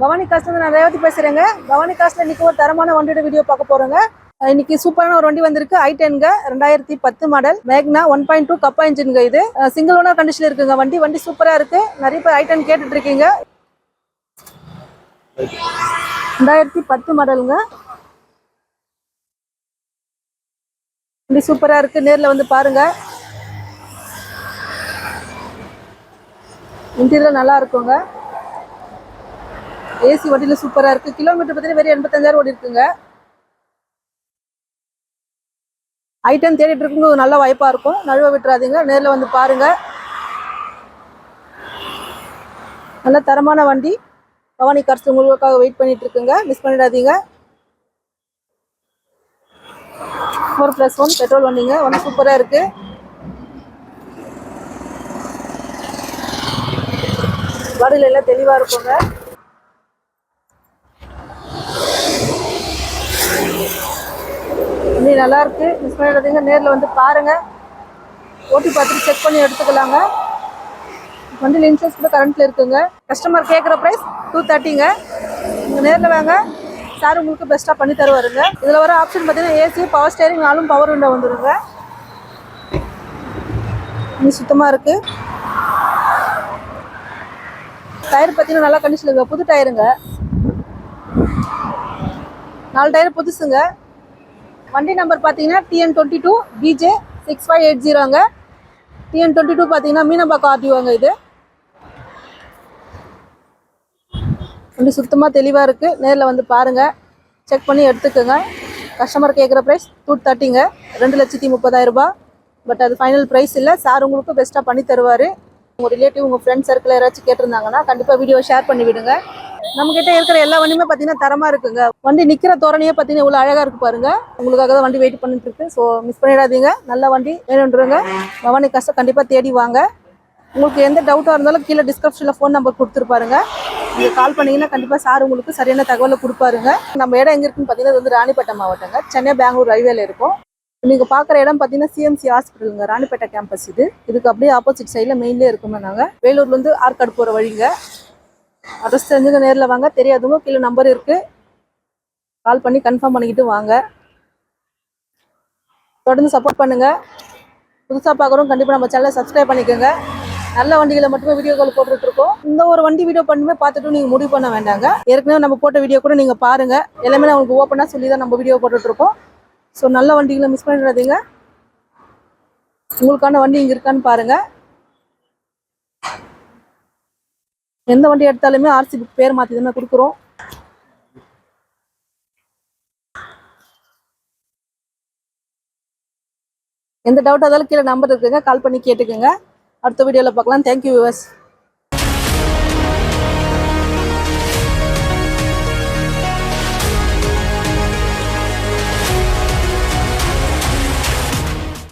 பவானி காசுல நான் ரேவதி பேசுறேங்க. பவானி காசுல இன்னைக்கு ஒரு தரமான வண்டியோட வீடியோ பார்க்க போறோங்க. இன்னைக்கு சூப்பரான ஒரு வண்டி வந்திருக்கு. ஐ டென்ங்க ரெண்டாயிரத்தி பத்து model Magna one point two Kappa இன்ஜின்க இது. சிங்கிள் ஓனர் கண்டிஷன் இருக்குங்க வண்டி. வண்டி சூப்பரா இருக்கு. நிறைய பேர் ஐ டென் கேட்டுட்டு இருக்கீங்க ரெண்டாயிரத்தி பத்து மாடலுங்க வண்டி சூப்பரா இருக்கு. நேர்ல வந்து பாருங்க. இன்டீரியர் நல்லா இருக்குங்க. ஏசி வண்டியில் சூப்பராக இருக்குது கிலோமீட்டர் பார்த்தீங்கன்னா வெறும் எண்பத்தஞ்சாயிரம் ஓடி இருக்குங்க. ஐட்டம் தேடிட்டு இருக்குங்க நல்ல வாய்ப்பாக இருக்கும். நழுவ விட்டுறாதீங்க. நேரில் வந்து பாருங்க. நல்ல தரமான வண்டி. பவானி கார்ஸ் உங்களுக்காக வெயிட் பண்ணிட்டு இருக்குங்க. மிஸ் பண்ணிடாதீங்க. ஃபோர் ப்ளஸ் ஒன் பெட்ரோல் வண்டிங்க. ஒன்று சூப்பராக இருக்குது பாடியில் எல்லாம் தெளிவாக இருக்குங்க. வண்டி நல்லா இருக்கு. மிஸ் பண்ணிடாதீங்க நேரில் வந்து பாருங்க. ஓட்டி பார்த்துட்டு செக் பண்ணி எடுத்துக்கலாங்க. வண்டியில் இன்சூரன்ஸ் கூட கரண்ட்ல இருக்குங்க. கஸ்டமர் கேட்குற ப்ரைஸ் டூ தேர்ட்டிங்க நீங்கள் நேரில் வாங்க. சார் உங்களுக்கு பெஸ்ட்டாக பண்ணி தருவாருங்க. இதில் வர ஆப்ஷன் பார்த்தீங்கன்னா ஏசி பவர் ஸ்டேரிங் நாலும் பவர் விண்டோ வந்துருங்க. இன்னும் சுத்தமாக இருக்குது டயர் பார்த்தீங்கன்னா நல்லா கண்டிஷனுங்க புது டயருங்க நாலு டயர் புதுசுங்க. வண்டி நம்பர் பார்த்தீங்கன்னா TN twenty two BJ six five eight ஜீரோங்க TN twenty two பார்த்தீங்கன்னா மீனம்பாக்கம் ஆர்டிஓங்க இது. வண்டி சுத்தமாக தெளிவாக இருக்குது நேரில் வந்து பாருங்கள் செக் பண்ணி எடுத்துக்கோங்க. கஸ்டமர் கேட்குற ப்ரைஸ் டூ தேர்ட்டிங்க ரெண்டு லட்சத்தி முப்பதாயிரரூபா பட் அது ஃபைனல் ப்ரைஸ் இல்லை. சார் உங்களுக்கு பெஸ்ட்டாக பண்ணி தருவார். உங்கள் ரிலேட்டிவ் உங்கள் ஃப்ரெண்ட்ஸ் சர்க்கிள் யாராச்சும் கேட்டிருந்தாங்கன்னா கண்டிப்பாக வீடியோ ஷேர் பண்ணி விடுங்க நம்ம கிட்ட இருக்கிற எல்லா வண்டியுமே பார்த்தீங்கன்னா தரமாக இருக்குங்க. வண்டி நிற்கிற தோரணையே பார்த்தீங்கன்னா இவ்வளோ அழகாக இருக்கு பாருங்க. உங்களுக்காக தான் வண்டி வெயிட் பண்ணிட்டு இருக்கு. ஸோ மிஸ் பண்ணிடாதீங்க. நல்ல வண்டி வேணுன்றவங்க பவானி காசை கண்டிப்பாக தேடி வாங்க. உங்களுக்கு எந்த டவுட்டாக இருந்தாலும் கீழே டிஸ்கிரிப்ஷனில் ஃபோன் நம்பர் கொடுத்துருப்பாருங்க நீங்கள் கால் பண்ணீங்கன்னா கண்டிப்பாக சார் உங்களுக்கு சரியான தகவலை கொடுப்பாருங்க. நம்ம இடம் எங்கே இருக்குன்னு பார்த்தீங்கன்னா இது வந்து ராணிப்பேட்டை மாவட்டங்க. சென்னை பெங்களூர் ரயில்வேல இருக்கும். நீங்கள் பார்க்குற இடம் பார்த்தீங்கன்னா சிஎம்சி ஹாஸ்பிட்டலுங்க ராணிப்பேட்டை கேம்பஸ் இது. இதுக்கு அப்படியே ஆப்போசிட் சைடில் மெயின்லேயே இருக்குமே நாங்கள் வேலூர்லேருந்து ஆற்காடு போகிற வழிங்க. அட்ரஸ் தெரிஞ்சுங்க நேரில் வாங்க. தெரியாதவங்க கீழே நம்பர் இருக்குது கால் பண்ணி கன்ஃபார்ம் பண்ணிக்கிட்டு வாங்க. தொடர்ந்து சப்போர்ட் பண்ணுங்கள் புதுசாக பார்க்குறோம் கண்டிப்பாக நம்ம சேனலை சப்ஸ்கிரைப் பண்ணிக்கோங்க. நல்ல வண்டிகளை மட்டுமே வீடியோ கால் போட்டுட்ருக்கோம் இந்த ஒரு வண்டி வீடியோ பண்ணுமே பார்த்துட்டு நீங்கள் முடிவு பண்ண வேண்டாங்க. ஏற்கனவே நம்ம போட்ட வீடியோ கூட நீங்கள் பாருங்கள் எல்லாமே நான் உங்களுக்கு ஓப்பனாக சொல்லி தான் நம்ம வீடியோ போட்டுட்ருக்கோம் ஸோ நல்ல வண்டிகளை மிஸ் பண்ணிடாதீங்க. உங்களுக்கான வண்டி இங்கே இருக்கான்னு பாருங்க. எந்த வண்டி எடுத்தாலுமே ஆர்சி புக் பேர் மாற்றி தானே கொடுக்குறோம். எந்த டவுட் இருந்தாலும் கீழே நம்பர் இருக்குங்க. கால் பண்ணி கேட்டுக்கோங்க. அடுத்த வீடியோவில் பார்க்கலாம். Thank you viewers